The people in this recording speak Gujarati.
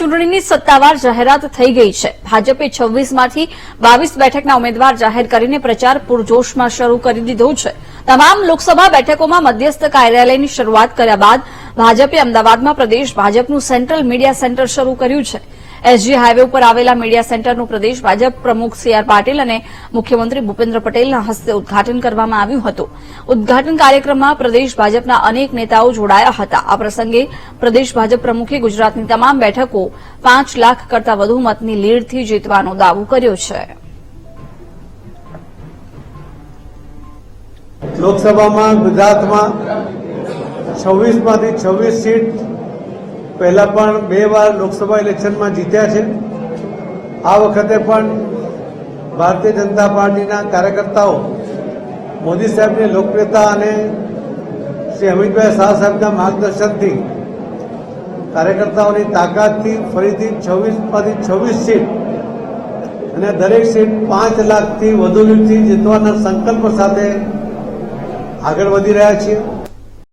ચૂંટણીની સત્તાવાર જાહેરાત થઈ ગઈ છે. ભાજપે છવ્વીસમાંથી બાવીસ બેઠકના ઉમેદવાર જાહેર કરીને પ્રચાર પૂરજોશમાં શરૂ કરી દીધો છે. તમામ લોકસભા બેઠકોમાં મધ્યસ્થ કાર્યાલયની શરૂઆત કર્યા બાદ ભાજપે અમદાવાદમાં પ્રદેશ ભાજપનું સેન્ટ્રલ મીડિયા સેન્ટર શરૂ કર્યું છે. એસજી હાઈવે ઉપર આવેલા મીડિયા સેન્ટરનું પ્રદેશ ભાજપ પ્રમુખ સીઆર પાટીલ અને મુખ્યમંત્રી ભૂપેન્દ્ર પટેલના હસ્તે ઉદઘાટન કરવામાં આવ્યું હતું. ઉદઘાટન કાર્યક્રમમાં પ્રદેશ ભાજપના અનેક નેતાઓ જોડાયા હતા. આ પ્રસંગે પ્રદેશ ભાજપ પ્રમુખે ગુજરાતની તમામ બેઠકો પાંચ લાખ કરતા વધુ મતની લીડથી જીતવાનો દાવો કર્યો છે. લોકસભામાં ગુજરાતમાં છવ્વીસમાંથી છવ્વીસ સીટ પહેલાં પણ બે વાર લોકસભા ઇલેક્શનમાં જીત્યા છે. આ વખતે પણ ભારતીય જનતા પાર્ટીના કાર્યકર્તાઓ મોદી સાહેબની લોકપ્રિયતા અને શ્રી અમિતભાઈ શાહ સાહેબના માર્ગદર્શનથી કાર્યકર્તાઓની તાકાતથી ફરીથી છવ્વીસમાંથી છવ્વીસ સીટ અને દરેક સીટ પાંચ લાખથી વધુ લીડથી જીતવાના સંકલ્પ સાથે આગળ વધી રહ્યા છીએ.